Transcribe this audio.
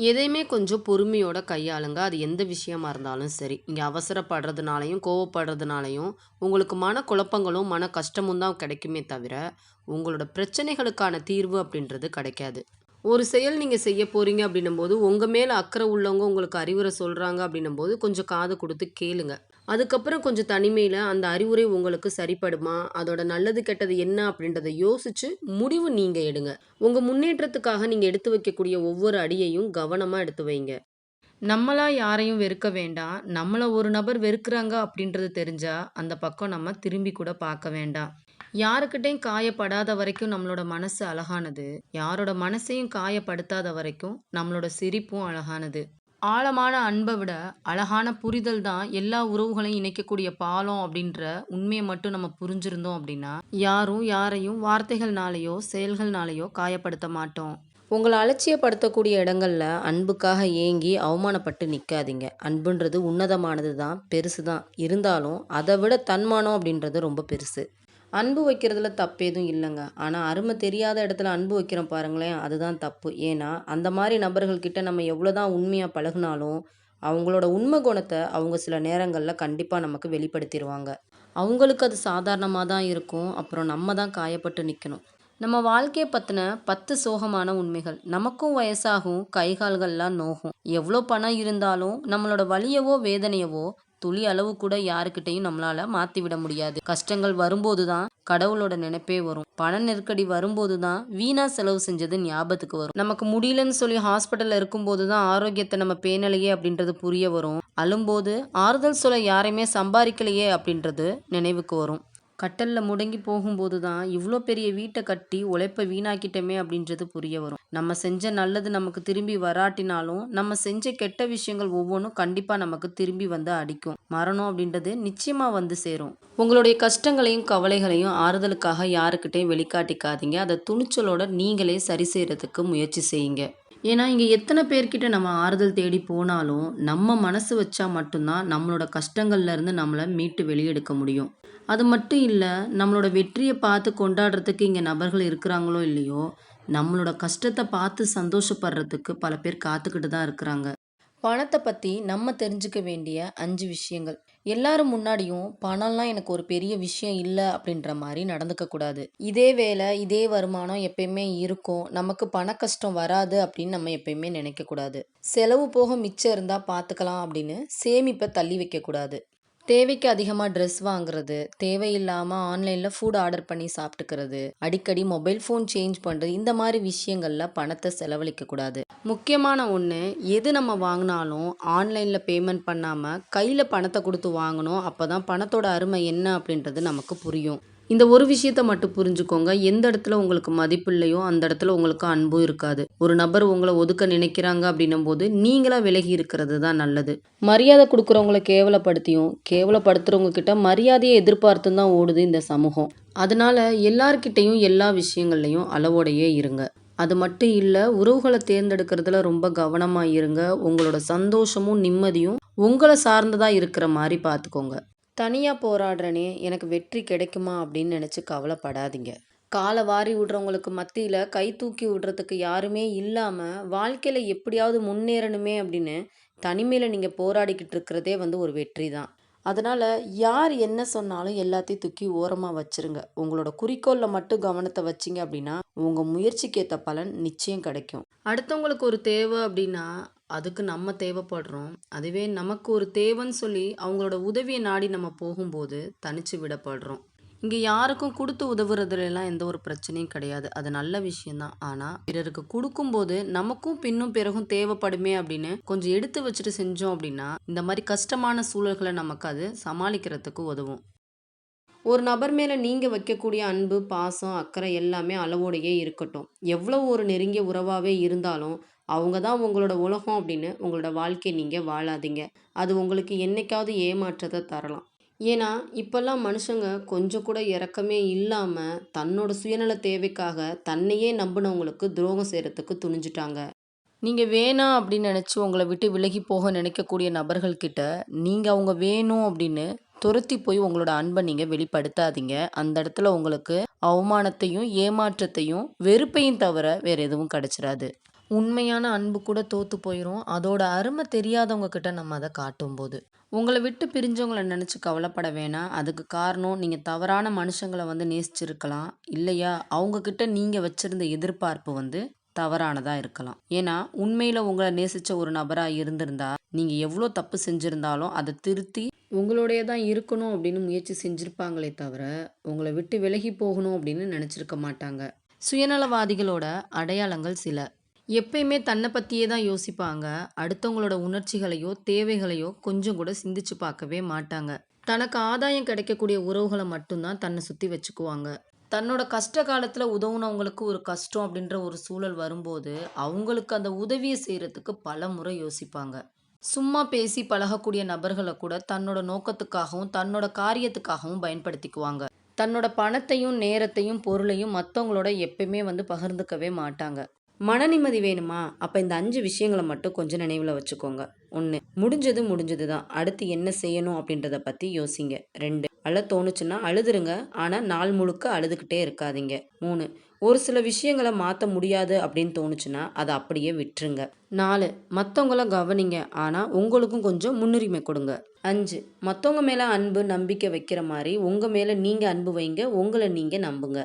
எதையுமே கொஞ்சம் பொறுமையோட கையாளுங்க. அது எந்த விஷயமா இருந்தாலும் சரி. இங்கே அவசரப்படுறதுனாலையும் கோவப்படுறதுனாலையும் உங்களுக்கு மன குழப்பங்களும் மன கஷ்டமும் தான் கிடைக்குமே தவிர, உங்களோட பிரச்சனைகளுக்கான தீர்வு அப்படின்றது கிடைக்காது. ஒரு செயல் நீங்கள் செய்ய போறீங்க அப்படின்னும்போது, உங்கள் மேலே அக்கறை உள்ளவங்க உங்களுக்கு அறிவுரை சொல்றாங்க அப்படின்னும்போது, கொஞ்சம் காது கொடுத்து கேளுங்க. அதுக்கப்புறம் கொஞ்சம் தனிமையில் அந்த அறிவுரை உங்களுக்கு சரிப்படுமா? அதோட நல்லது, கெட்டது என்ன அப்படின்றத யோசிச்சு முடிவு நீங்கள் எடுங்க. உங்கள் முன்னேற்றத்துக்காக நீங்கள் எடுத்து வைக்கக்கூடிய ஒவ்வொரு அடியையும் கவனமாக எடுத்து வைங்க. நம்மளா யாரையும் வெறுக்க வேண்டாம். நம்மளை ஒரு நபர் வெறுக்கிறாங்க அப்படின்றது தெரிஞ்சா, அந்த பக்கம் நம்ம திரும்பி கூட பார்க்க வேண்டாம். யாருக்கிட்டையும் காயப்படாத வரைக்கும் நம்மளோட மனசு அழகானது. யாரோட மனசையும் காயப்படுத்தாத வரைக்கும் நம்மளோட சிரிப்பும் அழகானது. ஆழமான அன்பை விட, அழகான புரிதல் தான் எல்லா உறவுகளையும் இணைக்கக்கூடிய பாலம் அப்படின்ற உண்மையை மட்டும் நம்ம புரிஞ்சிருந்தோம் அப்படின்னா, யாரும் யாரையும் வார்த்தைகள்னாலேயோ செயல்கள்னாலேயோ காயப்படுத்த மாட்டோம். உங்களை அலட்சியப்படுத்தக்கூடிய இடங்களில் அன்புக்காக ஏங்கி அவமானப்பட்டு நிற்காதீங்க அன்புன்றது உன்னதமானது தான், பெருசு தான். இருந்தாலும் அதை விட தன்மானம் அப்படின்றது ரொம்ப பெருசு. அன்பு வைக்கிறதுல தப்பு எதுவும் இல்லைங்க ஆனால் அருமை தெரியாத இடத்துல அன்பு வைக்கிறோம் பாருங்களேன், அதுதான் தப்பு. ஏன்னா, அந்த மாதிரி நபர்கள்கிட்ட நம்ம நம்ம எவ்வளோதான் உண்மையாக பழகுனாலும், அவங்களோட உண்மை குணத்தை அவங்க சில நேரங்களில் கண்டிப்பாக நமக்கு வெளிப்படுத்திடுவாங்க அவங்களுக்கு அது சாதாரணமாக தான் இருக்கும். அப்புறம் நம்ம தான் காயப்பட்டு நிற்கணும் நம்ம வாழ்க்கையை பற்றின பத்து சோகமான உண்மைகள். நமக்கும் வயசாகும், கை கால்கள்லாம் நோகும். எவ்வளோ பணம் இருந்தாலும் நம்மளோட வலியவோ, வேதனையவோ துளி அளவு கூட யாருக்கிட்டையும் நம்மளால மாத்திவிட முடியாது. கஷ்டங்கள் வரும்போது தான் கடவுளோட நினைப்பே வரும். பண நெருக்கடி வரும்போது தான் வீணா செலவு செஞ்சது ஞாபகத்துக்கு வரும். நமக்கு முடியலன்னு சொல்லி ஹாஸ்பிட்டல்ல இருக்கும்போது தான் ஆரோக்கியத்தை நம்ம பேணலையே அப்படின்றது புரிய வரும். அழும்போது ஆறுதல் சொல்ல யாரையுமே சம்பாதிக்கலையே அப்படின்றது நினைவுக்கு வரும். கட்டலில் முடங்கி போகும்போது தான் இவ்வளோ பெரிய வீட்டை கட்டி உழைப்ப வீணாக்கிட்டோமே அப்படின்றது புரிய வரும். நம்ம செஞ்ச நல்லது நமக்கு திரும்பி வராட்டினாலும், நம்ம செஞ்ச கெட்ட விஷயங்கள் ஒவ்வொன்றும் கண்டிப்பாக நமக்கு திரும்பி வந்து அடிக்கும். மரணம் அப்படின்றது நிச்சயமாக வந்து சேரும். உங்களுடைய கஷ்டங்களையும், கவலைகளையும் ஆறுதலுக்காக யாருக்கிட்டையும் வெளிக்காட்டிக்காதீங்க. அதை துணிச்சலோட நீங்களே சரி செய்கிறதுக்கு முயற்சி செய்யுங்க. ஏன்னா, இங்கே எத்தனை பேர்கிட்ட நம்ம ஆறுதல் தேடி போனாலும், நம்ம மனசு வச்சா மட்டும்தான் நம்மளோட கஷ்டங்கள்ல இருந்து மீட்டு வெளியெடுக்க முடியும். அது மட்டும் இல்லை நம்மளோட வெற்றியை பார்த்து கொண்டாடுறதுக்கு இங்கே நபர்கள் இருக்கிறாங்களோ இல்லையோ, நம்மளோட கஷ்டத்தை பார்த்து சந்தோஷப்படுறதுக்கு பல பேர் காத்துக்கிட்டு தான் இருக்கிறாங்க. பணத்தை பற்றி நம்ம தெரிஞ்சுக்க வேண்டிய அஞ்சு விஷயங்கள். எல்லாரும் முன்னாடியும் பணம்லாம் எனக்கு ஒரு பெரிய விஷயம் இல்லை அப்படின்ற மாதிரி நடந்துக்க கூடாது. இதே வேலை, இதே வருமானம் எப்பயுமே இருக்கும். நமக்கு பண கஷ்டம் வராது அப்படின்னு நம்ம எப்பயுமே நினைக்கக்கூடாது. செலவு போக மிச்சம் இருந்தா பார்த்துக்கலாம் அப்படின்னு சேமிப்பை தள்ளி வைக்கக்கூடாது. தேவைக்கு அதிகமாக ட்ரெஸ் வாங்குறது, தேவையில்லாமல் ஆன்லைனில் ஃபுட் ஆர்டர் பண்ணி சாப்பிட்டுக்கிறது, அடிக்கடி மொபைல் ஃபோன் சேஞ்ச் பண்ணுறது இந்த மாதிரி விஷயங்களில் பணத்தை செலவழிக்கக்கூடாது முக்கியமான ஒன்று எது நம்ம வாங்கினாலும் ஆன்லைனில் பேமெண்ட் பண்ணாமல் கையில் பணத்தை கொடுத்து வாங்கணும். அப்பதான் பணத்தோட அருமை என்ன அப்படின்றது நமக்கு புரியும். இந்த ஒரு விஷயத்த மட்டும் புரிஞ்சுக்கோங்க. எந்த இடத்துல உங்களுக்கு மதிப்பு இல்லையோ, அந்த இடத்துல உங்களுக்கு அன்பும் இருக்காது. ஒரு நபர் உங்களை ஒதுக்க நினைக்கிறாங்க அப்படின்னும்போது, நீங்களா விலகி இருக்கிறது தான் நல்லது. மரியாதை கொடுக்குறவங்களை கேவலப்படுத்தியும், கேவலப்படுத்துறவங்க கிட்ட மரியாதையை எதிர்பார்த்து தான் ஓடுது இந்த சமூகம். அதனால எல்லார்கிட்டையும் எல்லா விஷயங்கள்லையும் அளவோடையே இருங்க. அது மட்டும் இல்லை உறவுகளை தேர்ந்தெடுக்கிறதுல ரொம்ப கவனமாக இருங்க. உங்களோட சந்தோஷமும், நிம்மதியும் உங்களை சார்ந்ததாக இருக்கிற மாதிரி பார்த்துக்கோங்க. தனியாக போராடுறனே எனக்கு வெற்றி கிடைக்குமா அப்படின்னு நினச்சி கவலைப்படாதீங்க. காலை வாரி விடுறவங்களுக்கு மத்தியில் கை தூக்கி விடுறதுக்கு யாருமே இல்லாமல் வாழ்க்கையில் எப்படியாவது முன்னேறணுமே அப்படின்னு தனிமையில் நீங்கள் போராடிக்கிட்டு இருக்கிறதே வந்து ஒரு வெற்றி தான். அதனால் யார் என்ன சொன்னாலும் எல்லாத்தையும் தூக்கி ஓரமாக வச்சுருங்க. உங்களோட குறிக்கோளில் மட்டும் கவனத்தை வச்சீங்க அப்படின்னா, உங்கள் முயற்சிக்கேற்ற பலன் நிச்சயம் கிடைக்கும். அடுத்தவங்களுக்கு ஒரு தேவை அப்படின்னா, அதுக்கு நம்ம தேவைப்படுறோம். அதுவே நமக்கு ஒரு தேவைன்னு சொல்லி அவங்களோட உதவியை நாடி நம்ம போகும்போது தனிச்சு விடப்படுறோம். இங்கே யாருக்கும் கொடுத்து உதவுறதுலாம் எந்த ஒரு பிரச்சனையும் கிடையாது. அது நல்ல விஷயம் தான். பிறருக்கு கொடுக்கும்போது நமக்கும் பின்னும் பிறகும் தேவைப்படுமே அப்படின்னு கொஞ்சம் எடுத்து வச்சுட்டு செஞ்சோம் அப்படின்னா, இந்த மாதிரி கஷ்டமான சூழல்களை நமக்கு அது சமாளிக்கிறதுக்கு உதவும். ஒரு நபர் மேலே நீங்கள் வைக்கக்கூடிய அன்பு, பாசம், அக்கறை எல்லாமே அளவோடையே இருக்கட்டும். எவ்வளோ ஒரு நெருங்கிய உறவாகவே இருந்தாலும், அவங்க தான் உங்களோட உலகம் அப்படின்னு உங்களோட வாழ்க்கையை நீங்கள் வாழாதீங்க. அது உங்களுக்கு என்னைக்காவது ஏமாற்றத்தை தரலாம். ஏன்னா, இப்போல்லாம் மனுஷங்க கொஞ்சம் கூட இறக்கமே இல்லாமல் தன்னோட சுயநல தேவைக்காக தன்னையே நம்புனவங்களுக்கு துரோகம் செய்கிறதுக்கு துணிஞ்சுட்டாங்க. நீங்கள் வேணாம் அப்படின்னு நினச்சி உங்களை விட்டு விலகி போக நினைக்கக்கூடிய நபர்கள்கிட்ட நீங்கள் அவங்க வேணும் அப்படின்னு துரத்தி போய் உங்களோட அன்பை நீங்கள் வெளிப்படுத்தாதீங்க. அந்த இடத்துல உங்களுக்கு அவமானத்தையும், ஏமாற்றத்தையும், வெறுப்பையும் தவிர வேறு எதுவும் கிடச்சிடாது உண்மையான அன்பு கூட தோத்து போயிரும். அதோட அருமை தெரியாதவங்க கிட்ட நம்ம அதை காட்டும்போது. உங்களை விட்டு பிரிஞ்சவங்களை நினச்சி கவலைப்பட வேணாம். அதுக்கு காரணம் நீங்கள் தவறான மனுஷங்களை வந்து நேசிச்சிருக்கலாம். இல்லையா, அவங்க கிட்ட வச்சுருந்த வச்சிருந்த எதிர்பார்ப்பு வந்து தவறானதாக இருக்கலாம். ஏன்னா, உண்மையில் உங்களை நேசிச்ச ஒரு நபராக இருந்திருந்தா, நீங்கள் எவ்வளோ தப்பு செஞ்சுருந்தாலும் அதை திருத்தி உங்களுடைய தான் இருக்கணும் அப்படின்னு முயற்சி செஞ்சுருப்பாங்களே தவிர, உங்களை விட்டு விலகி போகணும் அப்படின்னு நினச்சிருக்க மாட்டாங்க. சுயநலவாதிகளோட அடையாளங்கள் சில. எப்பயுமே தன்னை பற்றியே தான் யோசிப்பாங்க. அடுத்தவங்களோட உணர்ச்சிகளையோ, தேவைகளையோ கொஞ்சம் கூட சிந்திச்சு பார்க்கவே மாட்டாங்க. தனக்கு ஆதாயம் கிடைக்கக்கூடிய உறவுகளை மட்டும்தான் தன்னை சுற்றி வச்சுக்குவாங்க. தன்னோட கஷ்ட காலத்தில் உதவுனவங்களுக்கு ஒரு கஷ்டம் அப்படின்ற ஒரு சூழல் வரும்போது, அவங்களுக்கு அந்த உதவியை செய்கிறதுக்கு பல முறை யோசிப்பாங்க. சும்மா பேசி பழகக்கூடிய நபர்களை கூட தன்னோட நோக்கத்துக்காகவும், தன்னோட காரியத்துக்காகவும் பயன்படுத்திக்குவாங்க. தன்னோட பணத்தையும், நேரத்தையும், பொருளையும் மற்றவங்களோட எப்பயுமே வந்து பகிர்ந்துக்கவே மாட்டாங்க. மன நிம்மதி வேணுமா? அப்போ இந்த அஞ்சு விஷயங்களை மட்டும் கொஞ்சம் நினைவில் வச்சுக்கோங்க. ஒன்று முடிஞ்சது முடிஞ்சது தான். அடுத்து என்ன செய்யணும் அப்படின்றத பற்றி யோசிங்க. ரெண்டு அழ தோணுச்சுன்னா அழுதுருங்க. ஆனால் நாள் முழுக்க அழுதுகிட்டே இருக்காதீங்க. மூணு ஒரு சில விஷயங்களை மாற்ற முடியாது அப்படின்னு தோணுச்சுன்னா, அதை அப்படியே விட்டுருங்க. நாலு மற்றவங்கள கவனிங்க. ஆனால் உங்களுக்கும் கொஞ்சம் முன்னுரிமை கொடுங்க. அஞ்சு மற்றவங்க மேலே அன்பு, நம்பிக்கை வைக்கிற மாதிரி உங்கள் மேலே நீங்கள் அன்பு வைங்க. உங்களை நீங்கள் நம்புங்க.